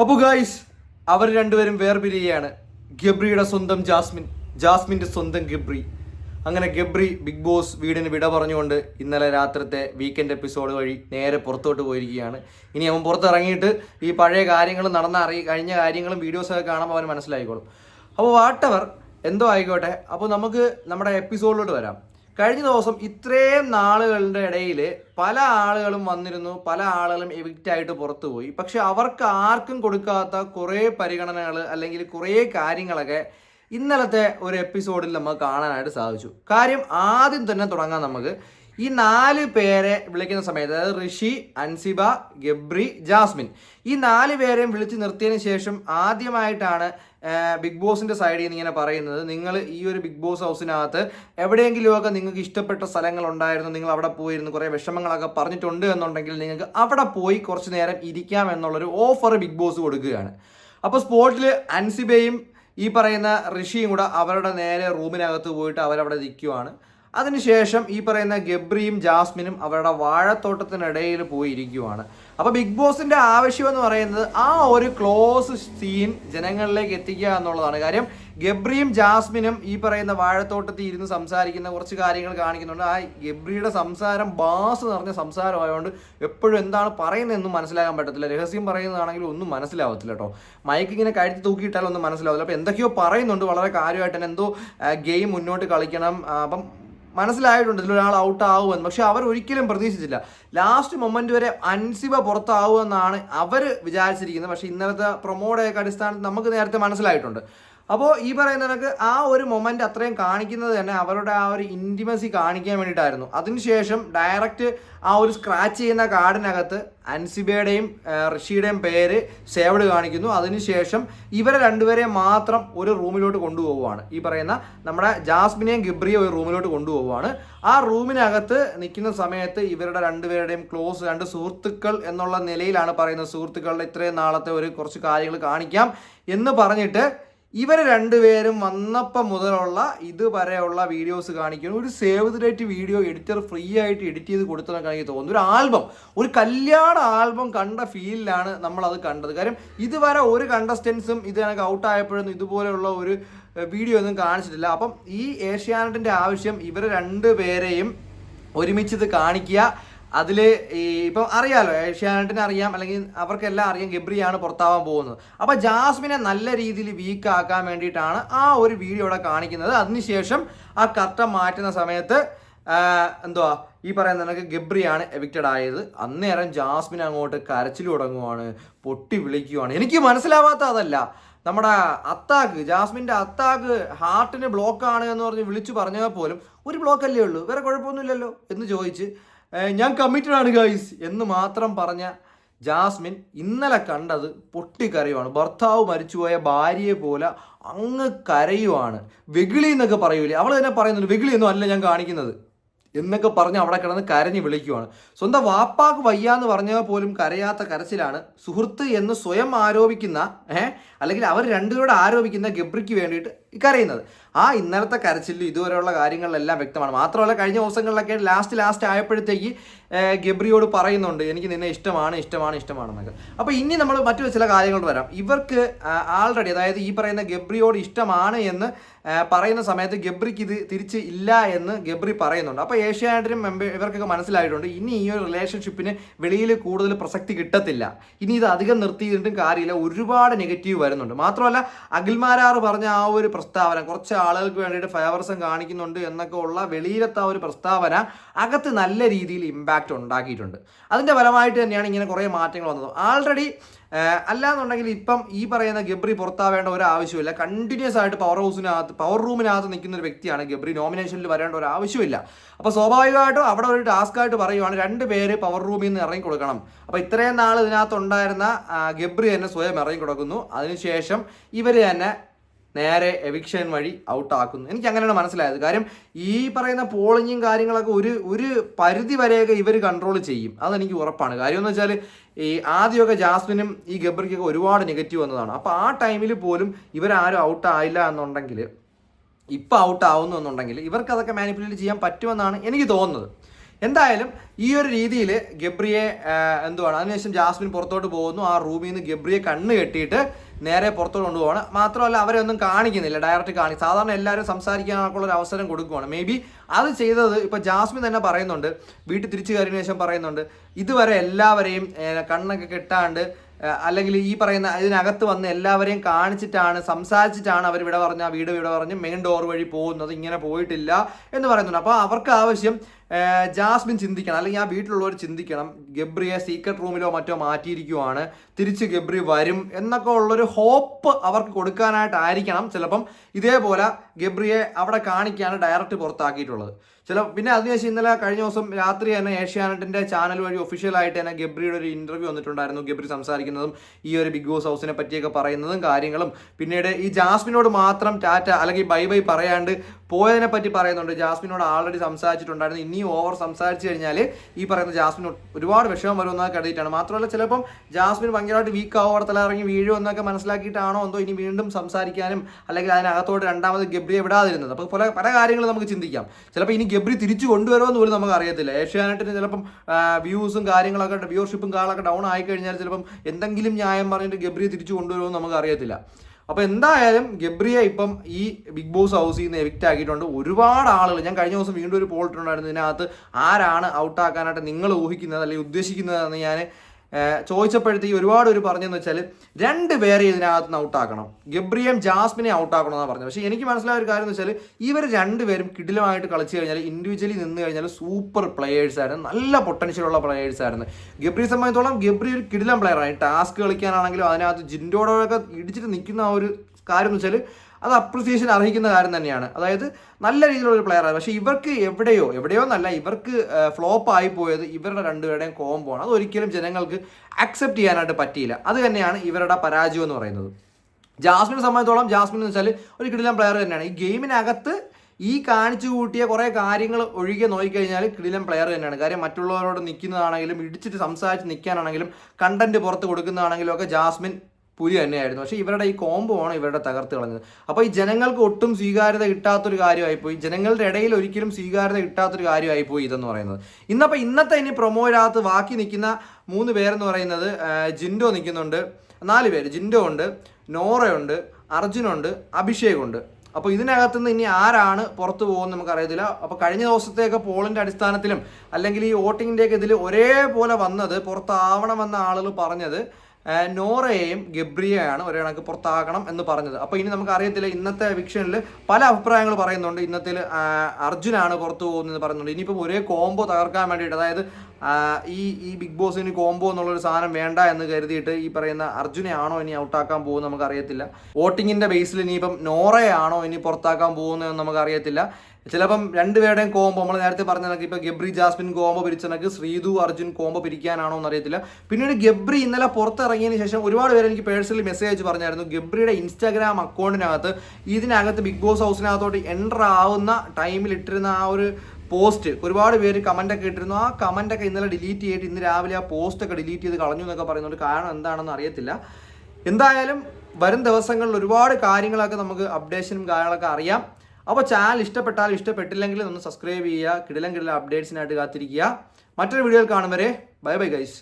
അപ്പോൾ ഗായ്സ് അവർ രണ്ടുപേരും വേർപിരിയുകയാണ്. ഗബ്രിയുടെ സ്വന്തം ജാസ്മിൻ ജാസ്മിന്റെ സ്വന്തം ഗബ്രി. അങ്ങനെ ഗബ്രി ബിഗ് ബോസ് വീടിന് വിട പറഞ്ഞുകൊണ്ട് ഇന്നലെ രാത്രിത്തെ വീക്കെൻഡ് എപ്പിസോഡ് വഴി നേരെ പുറത്തോട്ട് പോയിരിക്കുകയാണ്. ഇനി അവൻ പുറത്തിറങ്ങിയിട്ട് ഈ പഴയ കാര്യങ്ങൾ നടന്ന അറി കഴിഞ്ഞ കാര്യങ്ങളും വീഡിയോസൊക്കെ കാണുമ്പോൾ അവൻ മനസ്സിലായിക്കോളും. അപ്പോൾ വാട്ടവർ എന്തോ ആയിക്കോട്ടെ. അപ്പോൾ നമുക്ക് നമ്മുടെ എപ്പിസോഡിലോട്ട് വരാം. കഴിഞ്ഞ ദിവസം ഇത്രയും നാളുകളുടെ ഇടയിൽ പല ആളുകളും വന്നിരുന്നു പല ആളുകളും എവിക്റ്റ് ആയിട്ട് പുറത്തു പോയി. പക്ഷെ അവർക്ക് ആർക്കും കൊടുക്കാത്ത കുറേ പരിഗണനകൾ അല്ലെങ്കിൽ കുറേ കാര്യങ്ങളൊക്കെ ഇന്നലത്തെ ഒരു എപ്പിസോഡിൽ നമുക്ക് കാണാനായിട്ട് സാധിച്ചു. കാര്യം ആദ്യം തന്നെ തുടങ്ങാം നമുക്ക്. ഈ നാല് പേരെ വിളിക്കുന്ന സമയത്ത് അതായത് ഋഷി അൻസിബ ഗബ്രി ജാസ്മിൻ. ഈ നാല് പേരെയും വിളിച്ചു നിർത്തിയതിന് ശേഷം ആദ്യമായിട്ടാണ് ബിഗ് ബോസിന്റെ സൈഡിൽ നിന്ന് ഇങ്ങനെ പറയുന്നത് നിങ്ങൾ ഈ ഒരു ബിഗ് ബോസ് ഹൗസിനകത്ത് എവിടെയെങ്കിലുമൊക്കെ നിങ്ങൾക്ക് ഇഷ്ടപ്പെട്ട സ്ഥലങ്ങൾ ഉണ്ടായിരുന്നു നിങ്ങൾ അവിടെ പോയിരുന്നു കുറേ വിഷമങ്ങളൊക്കെ പറഞ്ഞിട്ടുണ്ട് എന്നുണ്ടെങ്കിൽ നിങ്ങൾക്ക് അവിടെ പോയി കുറച്ച് നേരം ഇരിക്കാം എന്നുള്ളൊരു ഓഫർ ബിഗ് ബോസ് കൊടുക്കുകയാണ്. അപ്പോൾ സ്പോട്ടിൽ അൻസിബയും ഈ പറയുന്ന ഋഷിയും കൂടെ അവരുടെ നേരെ റൂമിനകത്ത് പോയിട്ട് അവരവിടെ നിൽക്കുവാണ്. അതിനുശേഷം ഈ പറയുന്ന ഗബ്രിയും ജാസ്മിനും അവരുടെ വാഴത്തോട്ടത്തിനിടയിൽ പോയിരിക്കുവാണ്. അപ്പോൾ ബിഗ് ബോസിന്റെ ആവശ്യം എന്ന് പറയുന്നത് ആ ഒരു ക്ലോസ് സീൻ ജനങ്ങളിലേക്ക് എത്തിക്കുക എന്നുള്ളതാണ്. കാര്യം ഗബ്രിയും ജാസ്മിനും ഈ പറയുന്ന വാഴത്തോട്ടത്തിൽ ഇരുന്ന് സംസാരിക്കുന്ന കുറച്ച് കാര്യങ്ങൾ കാണിക്കുന്നുണ്ട്. ആ ഗബ്രിയുടെ സംസാരം ബാസ് നിറഞ്ഞ സംസാരമായതുകൊണ്ട് എപ്പോഴും എന്താണ് പറയുന്നതെന്നും മനസ്സിലാക്കാൻ പറ്റത്തില്ല. രഹസ്യം പറയുന്നതാണെങ്കിലും ഒന്നും മനസ്സിലാവത്തില്ല കേട്ടോ. മൈക്ക് ഇങ്ങനെ കഴുത്തി തൂക്കിയിട്ടാലൊന്നും ഒന്നും മനസ്സിലാവില്ല അപ്പോൾ എന്തൊക്കെയോ പറയുന്നുണ്ട്. വളരെ കാര്യമായിട്ട് തന്നെ എന്തോ ഗെയിം മുന്നോട്ട് കളിക്കണം. അപ്പം മനസ്സിലായിട്ടുണ്ട് ഇതിലൊരാൾ ഔട്ട് ആവുമെന്ന് പക്ഷെ അവർ ഒരിക്കലും പ്രതീക്ഷിച്ചില്ല. ലാസ്റ്റ് മൊമെന്റ് വരെ അൻസിബ പുറത്താവുമെന്നാണ് അവർ വിചാരിച്ചിരിക്കുന്നത്. പക്ഷെ ഇന്നലത്തെ പ്രൊമോഡയൊക്കെ അടിസ്ഥാനത്തിൽ നമുക്ക് നേരത്തെ മനസ്സിലായിട്ടുണ്ട്. അപ്പോൾ ഈ പറയുന്ന കണക്ക് ആ ഒരു മൊമെന്റ് അത്രയും കാണിക്കുന്നത് തന്നെ അവരുടെ ആ ഒരു ഇന്റിമസി കാണിക്കാൻ വേണ്ടിയിട്ടായിരുന്നു. അതിനുശേഷം ഡയറക്റ്റ് ആ ഒരു സ്ക്രാച്ച് ചെയ്യുന്ന കാർഡിനകത്ത് അൻസിബയുടെയും ഋഷിയുടെയും പേര് സേവഡ് കാണിക്കുന്നു. അതിനുശേഷം ഇവരെ രണ്ടുപേരെ മാത്രം ഒരു റൂമിലോട്ട് കൊണ്ടുപോവുകയാണ്. ഈ പറയുന്ന നമ്മുടെ ജാസ്മിനെയും ഗിബ്രിയും ഒരു റൂമിലോട്ട് കൊണ്ടുപോവുകയാണ്. ആ റൂമിനകത്ത് നിൽക്കുന്ന സമയത്ത് ഇവരുടെ രണ്ടുപേരുടെയും ക്ലോസ് രണ്ട് സുഹൃത്തുക്കൾ എന്നുള്ള നിലയിലാണ് പറയുന്നത്. സുഹൃത്തുക്കളുടെ ഇത്രയും നാളത്തെ ഒരു കുറച്ച് കാര്യങ്ങൾ കാണിക്കാം എന്ന് പറഞ്ഞിട്ട് ഇവർ രണ്ടുപേരും വന്നപ്പം മുതലുള്ള ഇതുവരെയുള്ള വീഡിയോസ് കാണിക്കുന്നു. ഒരു save the date video editor free ആയിട്ട് എഡിറ്റ് ചെയ്ത് കൊടുത്തതൊക്കെ എനിക്ക് തോന്നുന്നു. ഒരു ആൽബം ഒരു കല്യാണ ആൽബം കണ്ട ഫീലിലാണ് നമ്മൾ അത് കണ്ടത്. കാര്യം ഇതുവരെ ഒരു കണ്ടസ്റ്റൻസും ഇത് എനിക്ക് ഔട്ട് ആയപ്പോഴൊന്നും ഇതുപോലെയുള്ള ഒരു വീഡിയോ ഒന്നും കാണിച്ചിട്ടില്ല. അപ്പം ഈ ഏഷ്യാനെറ്റിന്റെ ആവശ്യം ഇവർ രണ്ടുപേരെയും ഒരുമിച്ച് ഇത് കാണിക്കുക. അതിൽ ഈ ഇപ്പം അറിയാലോ ഏഷ്യാനെറ്റിന് അറിയാം അല്ലെങ്കിൽ അവർക്കെല്ലാം അറിയാം ഗബ്രിയാണ് പുറത്താവാൻ പോകുന്നത്. അപ്പോൾ ജാസ്മിനെ നല്ല രീതിയിൽ വീക്ക് ആക്കാൻ വേണ്ടിയിട്ടാണ് ആ ഒരു വീഡിയോ ഇവിടെ കാണിക്കുന്നത്. അതിനുശേഷം ആ കർട്ടം മാറ്റുന്ന സമയത്ത് എന്തുവാ ഈ പറയുന്ന നിനക്ക് ഗബ്രിയാണ് എവിക്റ്റഡ് ആയത്. അന്നേരം ജാസ്മിൻ അങ്ങോട്ട് കരച്ചിൽ തുടങ്ങുവാണ് പൊട്ടി വിളിക്കുവാണ്. എനിക്ക് മനസ്സിലാവാത്ത അതല്ല. നമ്മുടെ അത്താക്ക് ജാസ്മിന്റെ അത്താക്ക് ഹാർട്ടിന് ബ്ലോക്കാണ് എന്ന് പറഞ്ഞ് വിളിച്ചു പറഞ്ഞാൽ പോലും ഒരു ബ്ലോക്കല്ലേ ഉള്ളൂ. വേറെ കുഴപ്പമൊന്നുമില്ലല്ലോ എന്ന് ചോദിച്ച് "ഏഹ്, ഞാൻ കമ്മിറ്റഡ് ആണ് ഗൈസ് എന്ന് മാത്രം പറഞ്ഞ ജാസ്മിൻ ഇന്നലെ കണ്ടത് പൊട്ടിക്കരയുവാണ്. ഭർത്താവ് മരിച്ചുപോയ ഭാര്യയെ പോലെ അങ്ങ് കരയുവാണ്. വെകിളി എന്നൊക്കെ പറയൂലേ? അവൾ തന്നെ പറയുന്നുണ്ട് വെകിളിയൊന്നും അല്ല ഞാൻ കാണിക്കുന്നത്. എന്നൊക്കെ പറഞ്ഞ് അവിടെ കിടന്ന് കരഞ്ഞ് വിളിക്കുവാണ്. സ്വന്തം വാപ്പാക്ക് വയ്യ എന്ന് പറഞ്ഞാൽ പോലും കരയാത്ത കരച്ചിലാണ് സുഹൃത്ത് എന്ന് സ്വയം ആരോപിക്കുന്ന ഏഹ് അല്ലെങ്കിൽ അവർ രണ്ടുപേരോട് ആരോപിക്കുന്ന ഗബ്രിക്ക് വേണ്ടിയിട്ട് ഈ കരയുന്നത്. ആ ഇന്നലത്തെ കരച്ചിലും ഇതുവരെയുള്ള കാര്യങ്ങളിലെല്ലാം വ്യക്തമാണ്. മാത്രമല്ല കഴിഞ്ഞ ദിവസങ്ങളിലൊക്കെ ലാസ്റ്റ് ലാസ്റ്റ് ആയപ്പോഴത്തേക്ക് ഗബ്രിയോട് പറയുന്നുണ്ട് എനിക്ക് നിന്നെ ഇഷ്ടമാണ് ഇഷ്ടമാണ് ഇഷ്ടമാണെന്നൊക്കെ. അപ്പോൾ ഇനി നമ്മൾ മറ്റു ചില കാര്യങ്ങൾ വരാം. ഇവർക്ക് ആൾറെഡി അതായത് ഈ പറയുന്ന ഗബ്രിയോട് ഇഷ്ടമാണ് എന്ന് പറയുന്ന സമയത്ത് ഗബ്രിക്ക് ഇത് തിരിച്ച് ഇല്ല എന്ന് ഗബ്രി പറയുന്നുണ്ട്. അപ്പോൾ ഏഷ്യാനെറ്റിനും മെമ്പ ഇവർക്കൊക്കെ മനസ്സിലായിട്ടുണ്ട് ഇനി ഈ ഒരു റിലേഷൻഷിപ്പിന് വെളിയിൽ കൂടുതൽ പ്രസക്തി കിട്ടത്തില്ല. ഇനി ഇത് അധികം നിർത്തിയിട്ടും കാര്യമില്ല. ഒരുപാട് നെഗറ്റീവ് വരുന്നുണ്ട്. മാത്രമല്ല അഖിൽമാരാർ പറഞ്ഞ ആ ഒരു പ്രസ്താവന. കുറച്ച് ആളുകൾക്ക് വേണ്ടിയിട്ട് ഫേവർസം കാണിക്കുന്നുണ്ട് എന്നൊക്കെ ഉള്ള വെളിയിലത്തെ ആ ഒരു പ്രസ്താവന അകത്ത് നല്ല രീതിയിൽ ഇമ്പാക്റ്റ് ഉണ്ടാക്കിയിട്ടുണ്ട്. അതിന്റെ ഫലമായിട്ട് തന്നെയാണ് ഇങ്ങനെ കുറേ മാറ്റങ്ങൾ വന്നത്. ആൾറെഡി അല്ലാന്നുണ്ടെങ്കിൽ ഇപ്പം ഈ പറയുന്ന ഗബ്രി പുറത്താവേണ്ട ഒരു ആവശ്യമില്ല. കണ്ടിന്യൂസ് ആയിട്ട് പവർ ഹൗസിനകത്ത് പവർ റൂമിനകത്ത് നിൽക്കുന്ന ഒരു വ്യക്തിയാണ് ഗബ്രി. നോമിനേഷനിൽ വരേണ്ട ഒരു ആവശ്യമില്ല. അപ്പോൾ സ്വാഭാവികമായിട്ടും അവിടെ ഒരു ടാസ്ക് ആയിട്ട് പറയുവാണ് രണ്ട് പേര് പവർ റൂമിൽ നിന്ന് ഇറങ്ങി കൊടുക്കണം. അപ്പോൾ ഇത്രയും നാൾ ഇതിനകത്ത് ഉണ്ടായിരുന്ന ഗബ്രി തന്നെ സ്വയം ഇറങ്ങി കൊടുക്കുന്നു. അതിനുശേഷം ഇവർ തന്നെ നേരെ എവിക്ഷൻ വഴി ഔട്ടാക്കുന്നു എനിക്ക് അങ്ങനെയാണ് മനസ്സിലായത്. കാര്യം ഈ പറയുന്ന പോളിങ്ങും കാര്യങ്ങളൊക്കെ ഒരു ഒരു പരിധി വരെയൊക്കെ ഇവർ കൺട്രോൾ ചെയ്യും. അതെനിക്ക് ഉറപ്പാണ്. കാര്യം എന്ന് വെച്ചാൽ ഈ ആദ്യമൊക്കെ ജാസ്മിനും ഈ ഗബ്രിക്കൊക്കെ ഒരുപാട് നെഗറ്റീവ് വന്നതാണ്. അപ്പോൾ ആ ടൈമിൽ പോലും ഇവരാരും ഔട്ട് ആയില്ല എന്നുണ്ടെങ്കിൽ ഇപ്പം ഔട്ട് ആവുന്നു എന്നുണ്ടെങ്കിൽ ഇവർക്ക് അതൊക്കെ മാനിപ്പുലേറ്റ് ചെയ്യാൻ പറ്റുമെന്നാണ് എനിക്ക് തോന്നുന്നത്. എന്തായാലും ഈ ഒരു രീതിയിൽ ഗബ്രിയെ എന്തുവാണ്? അതിനുശേഷം ജാസ്മിൻ പുറത്തോട്ട് പോകുന്നു. ആ റൂമിൽ നിന്ന് ഗബ്രിയെ കണ്ണ് കെട്ടിയിട്ട് നേരെ പുറത്തോട്ട് കൊണ്ടുപോകണം മാത്രമല്ല അവരെ ഒന്നും കാണിക്കുന്നില്ല ഡയറക്റ്റ് കാണി സാധാരണ എല്ലാവരും സംസാരിക്കാനുള്ള ഒരു അവസരം കൊടുക്കുകയാണ് മേ ബി അത് ചെയ്തത് ഇപ്പൊ ജാസ്മിൻ തന്നെ പറയുന്നുണ്ട്. വീട്ടിൽ തിരിച്ചു കയറിയതിനു ശേഷം പറയുന്നുണ്ട്. ഇതുവരെ എല്ലാവരെയും കണ്ണൊക്കെ കെട്ടാണ്ട് അല്ലെങ്കിൽ ഈ പറയുന്ന ഇതിനകത്ത് വന്ന് എല്ലാവരെയും കാണിച്ചിട്ടാണ് സംസാരിച്ചിട്ടാണ് അവർ ഇവിടെ പറഞ്ഞ വീട് ഇവിടെ പറഞ്ഞ് മെയിൻ ഡോർ വഴി പോകുന്നത്. ഇങ്ങനെ പോയിട്ടില്ല എന്ന് പറയുന്നുണ്ട്. അപ്പോൾ അവർക്ക് ആവശ്യം ജാസ്മിൻ ചിന്തിക്കണം. അല്ലെങ്കിൽ ആ വീട്ടിലുള്ളവർ ചിന്തിക്കണം. ഗബ്രിയെ സീക്രട്ട് റൂമിലോ മറ്റോ മാറ്റിയിരിക്കുവാണ്. തിരിച്ച് ഗബ്രി വരും എന്നൊക്കെ ഉള്ളൊരു ഹോപ്പ് അവർക്ക് കൊടുക്കാനായിട്ടായിരിക്കണം ചിലപ്പം ഇതേപോലെ ഗബ്രിയെ അവിടെ കാണിക്കാണ് ഡയറക്റ്റ് പുറത്താക്കിയിട്ടുള്ളത്. ചില പിന്നെ അതിനുശേഷം ഇന്നലെ കഴിഞ്ഞ ദിവസം രാത്രി തന്നെ ഏഷ്യാനെറ്റിന്റെ ചാനൽ വഴി ഒഫീഷ്യലായിട്ട് തന്നെ ഗബ്രിയുടെ ഒരു ഇന്റർവ്യൂ വന്നിട്ടുണ്ടായിരുന്നു. ഗബ്രി സംസാരിക്കുന്നതും ഈ ഒരു ബിഗ് ബോസ് ഹൗസിനെ പറ്റിയൊക്കെ പറയുന്നതും കാര്യങ്ങളും. പിന്നീട് ഈ ജാസ്മിനോട് മാത്രം ടാറ്റ അല്ലെങ്കിൽ ബൈ ബൈ പറയാണ്ട് പോയതിനെ പറ്റി പറയുന്നുണ്ട്. ജാസ്മിനോട് ആൾറെഡി സംസാരിച്ചിട്ടുണ്ടായിരുന്നു. ഇനിയും ഓവർ സംസാരിച്ചു കഴിഞ്ഞാൽ ഈ പറയുന്ന ജാസ്മിൻ ഒരുപാട് വിഷമം വരുമെന്നൊക്കെ കരുതിയിട്ടാണ്. മാത്രമല്ല ചിലപ്പം ജാസ്മിൻ ഭയങ്കരമായിട്ട് വീക്ക് ആവോ അവിടെ തലയിറങ്ങി വീഴുമെന്നൊക്കെ മനസ്സിലാക്കിയിട്ടാണോ എന്തോ ഇനി വീണ്ടും സംസാരിക്കാനും അല്ലെങ്കിൽ അതിനകത്തോട്ട് രണ്ടാമത് ഗബ്രിയെ വിടാതിരുന്നത്. അപ്പോൾ പല പല കാര്യങ്ങളും നമുക്ക് ചിന്തിക്കാം. ചിലപ്പോൾ ഇനി ഗബ്രി തിരിച്ചു കൊണ്ടുവരുമെന്ന് പോലും നമുക്ക് അറിയത്തില്ല. ഏഷ്യാനെറ്റിന് ചിലപ്പം വ്യൂസും കാര്യങ്ങളൊക്കെ വ്യൂവർഷിപ്പും കാളൊക്കെ ഡൗൺ ആയി കഴിഞ്ഞാൽ ചിലപ്പം എന്തെങ്കിലും ന്യായം പറഞ്ഞിട്ട് ഗബ്രിയെ തിരിച്ചു കൊണ്ടുവരുമെന്ന് നമുക്ക് അറിയത്തില്ല. അപ്പോൾ എന്തായാലും ഗബ്രിയ ഇപ്പം ഈ ബിഗ് ബോസ് ഹൗസിൽ നിന്ന് എവിക്റ്റ് ആക്കിയിട്ടുണ്ട്. ഒരുപാട് ആളുകൾ ഞാൻ കഴിഞ്ഞ ദിവസം വീണ്ടും ഒരു പോൾ ഇട്ടുണ്ടായിരുന്നു ഇതിനകത്ത് ആരാണ് ഔട്ടാക്കാനായിട്ട് നിങ്ങൾ ഊഹിക്കുന്നത് അല്ലെങ്കിൽ ഉദ്ദേശിക്കുന്നതെന്ന് ഞാൻ ചോദിച്ചപ്പോഴത്തേക്ക് ഒരുപാട് ഒരു പറഞ്ഞെന്ന് വെച്ചാൽ രണ്ട് പേരെ ഇതിനകത്ത് ഔട്ടാക്കണം. ഗബ്രിയം ജാസ്മിനെ ഔട്ടാക്കണം എന്നാണ് പറഞ്ഞത്. പക്ഷേ എനിക്ക് മനസ്സിലായ ഒരു കാര്യം എന്ന് വെച്ചാൽ ഇവർ രണ്ടുപേരും കിടിലമായിട്ട് കളിച്ചു കഴിഞ്ഞാൽ ഇൻഡിവിജ്വലി നിന്ന് കഴിഞ്ഞാൽ സൂപ്പർ പ്ലെയേഴ്സ് ആയിരുന്നു. നല്ല പൊട്ടൻഷ്യൽ ഉള്ള പ്ലെയേഴ്സ് ആയിരുന്നു. ഗബ്രിയെ സംബന്ധിച്ചോളം ഗബ്രി ഒരു കിടിലം പ്ലെയറാണ് ടാസ്ക് കളിക്കാനാണെങ്കിലും അതിനകത്ത് ജിൻഡോടൊക്കെ ഇടിച്ചിട്ട് നിൽക്കുന്ന ആ ഒരു കാര്യം എന്ന് വെച്ചാൽ അത് അപ്രിസിയേഷൻ അർഹിക്കുന്ന കാര്യം തന്നെയാണ്. അതായത് നല്ല രീതിയിലുള്ള ഒരു പ്ലെയറാണ് പക്ഷേ ഇവർക്ക് എവിടെയോ എവിടെയോ എന്നല്ല ഇവർക്ക് ഫ്ലോപ്പ് ആയി പോയത് ഇവരുടെ രണ്ടുപേരുടെയും കോംബോ ആണ്. അത് ഒരിക്കലും ജനങ്ങൾക്ക് അക്സെപ്റ്റ് ചെയ്യാനായിട്ട് പറ്റിയില്ല. അത് തന്നെയാണ് ഇവരുടെ പരാജയം എന്ന് പറയുന്നത്. ജാസ്മിനെ സംബന്ധിച്ചോളം ജാസ്മിൻ എന്ന് വെച്ചാൽ ഒരു കിടിലം പ്ലെയർ തന്നെയാണ്. ഈ ഗെയിമിനകത്ത് ഈ കാണിച്ചു കൂട്ടിയ കുറേ കാര്യങ്ങൾ ഒഴികെ നോക്കിക്കഴിഞ്ഞാൽ കിടിലം പ്ലെയർ തന്നെയാണ്. കാര്യം മറ്റുള്ളവരോട് നിൽക്കുന്നതാണെങ്കിലും ഇടിച്ചിട്ട് സംസാരിച്ച് നിൽക്കാനാണെങ്കിലും കണ്ടന്റ് പുറത്ത് കൊടുക്കുന്നതാണെങ്കിലും ഒക്കെ ജാസ്മിൻ പുലി തന്നെയായിരുന്നു. പക്ഷേ ഇവരുടെ ഈ കോംബോ ആണ് ഇവരുടെ തകർത്ത് കളഞ്ഞത്. അപ്പോൾ ഈ ജനങ്ങൾക്ക് ഒട്ടും സ്വീകാര്യത കിട്ടാത്തൊരു കാര്യമായിപ്പോയി. ജനങ്ങളുടെ ഇടയിൽ ഒരിക്കലും സ്വീകാര്യത കിട്ടാത്തൊരു കാര്യമായിപ്പോയി ഇതെന്ന് പറയുന്നത്. ഇന്നപ്പോൾ ഇന്നത്തെ ഇനി പ്രൊമോയിനകത്ത് ബാക്കി നിൽക്കുന്ന മൂന്ന് പേരെന്ന് പറയുന്നത് ജിൻഡോ നിൽക്കുന്നുണ്ട്. നാല് പേര്. ജിൻഡോ ഉണ്ട് നോറയുണ്ട് അർജുനുണ്ട് അഭിഷേകുണ്ട് അപ്പോൾ ഇതിനകത്ത് നിന്ന് ഇനി ആരാണ് പുറത്തു പോകുന്നത് നമുക്ക് അറിയത്തില്ല അപ്പോൾ കഴിഞ്ഞ ദിവസത്തെയൊക്കെ പോളിന്റെ അടിസ്ഥാനത്തിലും അല്ലെങ്കിൽ ഈ വോട്ടിങ്ങിന്റെയൊക്കെ ഇതിൽ ഒരേപോലെ വന്നത് പുറത്താവണമെന്ന ആളുകൾ പറഞ്ഞത് നോറയെയും ഗബ്രിയെയാണ് ഒരേ കണക്ക് പുറത്താക്കണം എന്ന് പറഞ്ഞത്. അപ്പോൾ ഇനി നമുക്ക് അറിയത്തില്ല ഇന്നത്തെ വിക്ഷനിൽ പല അഭിപ്രായങ്ങൾ പറയുന്നുണ്ട്. ഇന്നത്തിൽ അർജുനാണ് പുറത്തു പോകുന്നതെന്ന് പറയുന്നുണ്ട്. ഇനിയിപ്പം ഒരേ കോംബോ തകർക്കാൻ വേണ്ടിയിട്ട് അതായത് ഈ ഈ ബിഗ് ബോസിന് കോംബോ എന്നുള്ളൊരു സാധനം വേണ്ട എന്ന് കരുതിയിട്ട് ഈ പറയുന്ന അർജുനെയാണോ ഇനി ഔട്ടാക്കാൻ പോകുന്നത് നമുക്ക് അറിയത്തില്ല വോട്ടിങ്ങിന്റെ ബേസിൽ ഇനിയിപ്പം നോറയാണോ ഇനി പുറത്താക്കാൻ പോകുന്നതെന്ന് നമുക്ക് അറിയത്തില്ല ചിലപ്പം രണ്ടുപേരുടെയും കോമ്പോ നമ്മൾ നേരത്തെ പറഞ്ഞ കണക്ക് ഇപ്പൊ ഗബ്രി ജാസ്മിൻ കോമ്പോ പിരിച്ച കണക്ക് ശ്രീതു അർജുൻ കോമ്പോ പിരിക്കാനാണോ എന്ന് അറിയത്തില്ല പിന്നീട് ഗബ്രി ഇന്നലെ പുറത്തിറങ്ങിയതിന് ശേഷം ഒരുപാട് പേര് എനിക്ക് പേഴ്സണലി മെസ്സേജ് അയച്ച് പറഞ്ഞായിരുന്നു. ഗബ്രിയുടെ ഇൻസ്റ്റാഗ്രാം അക്കൗണ്ടിനകത്ത് ഇതിനകത്ത് ബിഗ് ബോസ് ഹൗസിനകത്തോട്ട് എന്റർ ആവുന്ന ടൈമിൽ ഇട്ടിരുന്ന ആ ഒരു പോസ്റ്റ് ഒരുപാട് പേര് കമന്റ് ഒക്കെ ഇട്ടിരുന്നു. ആ കമന്റ് ഒക്കെ ഇന്നലെ ഡിലീറ്റ് ചെയ്തിട്ട് ഇന്ന് രാവിലെ ആ പോസ്റ്റ് ഒക്കെ ഡിലീറ്റ് ചെയ്ത് കളഞ്ഞു എന്നൊക്കെ പറയുന്നുണ്ട് കാരണം എന്താണെന്ന് അറിയത്തില്ല. എന്തായാലും വരും ദിവസങ്ങളിൽ ഒരുപാട് കാര്യങ്ങളൊക്കെ നമുക്ക് അപ്ഡേഷനും കാര്യങ്ങളൊക്കെ അറിയാം. അപ്പോൾ ചാനൽ ഇഷ്ടപ്പെട്ടാലും ഇഷ്ടപ്പെട്ടില്ലെങ്കിലും ഒന്ന് സബ്സ്ക്രൈബ് ചെയ്യുക കിടിലം കിടിലം അപ്ഡേറ്റ്സിനായിട്ട് കാത്തിരിക്കുക. മറ്റൊരു വീഡിയോയിൽ കാണും വരെ. Bye bye guys